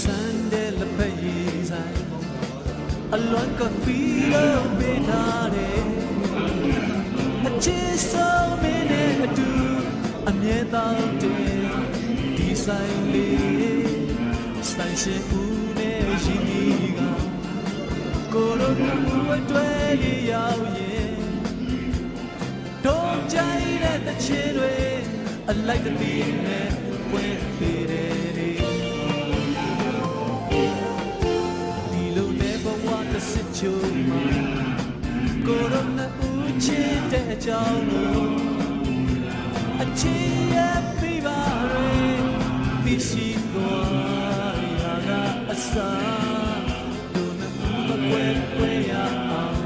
ဆန်တဲ့လက်ဖက်ရည်ဆိုင်အလွန်ကဖီလို့ပေးထားတယ်အချစ်ဆုံးမင်းနဲ့အတူအမြဲတမ်းတည်းဒီဆိုင်လေးဆိုင်ရှိဦးနဲ့ရှိဒီကကိုလိုမျိုးအတွက်ရောက်ရင်တော့ကြိုက်တဲ့တခြင်းတွေအလိုက်တည်းနဲ့ပွင့်သေးတယ် ဒီလိုနဲ့ဘဝတစ်စစ်ချိုးမှာကိုရိုနာဦးချစ်တဲ့အကြောင်းကိုအချစ်ရဲ့ပြပါရဲဒီရှိသွားရာကအစားတို့နဲ့မကွယ်ကွယ်ရအောင်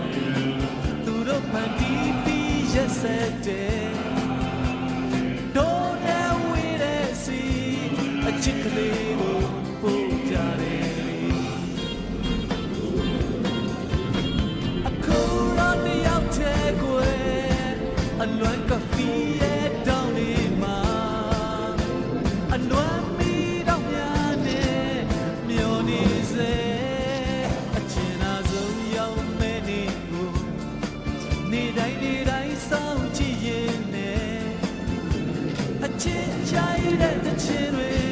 သူတို့ဖန်တီးပြီးရက်ဆက်တဲ့တို့နဲ့ဝေးတဲ့စီအချစ်ကလေးကို အလွမ်းကဖီရဲ့တောင်းလေးမှာအလွမ်းမီတော့များနဲ့မျောနေစေအချင်သာဆုံးရောက်မဲ့နေကိုနေတိုင်းနေတိုင်းစောင့်ကြည့်ရင်နဲ့အချစ်ချိုင်တဲ့တချင်တွေ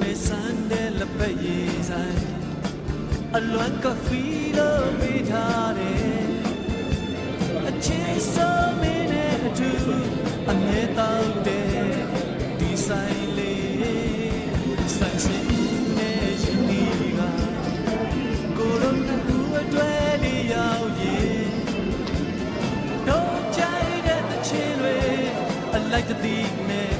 မေစန်တဲ့လက်ပဲရေးဆိုင်အလွမ်းကဖီလို့မိထားတယ်အချစ်ဆုံးမင်းနဲ့အတူအမြဲတောက်တယ်ဒီဆိုင်လေးဆိုင်စင်နဲ့ရှင်ဒီကကိုရုံးကူအတွက်လေးရောက်ရင်တော့ကြိုက်တဲ့တချင်တွေအလိုက်တည်းနဲ့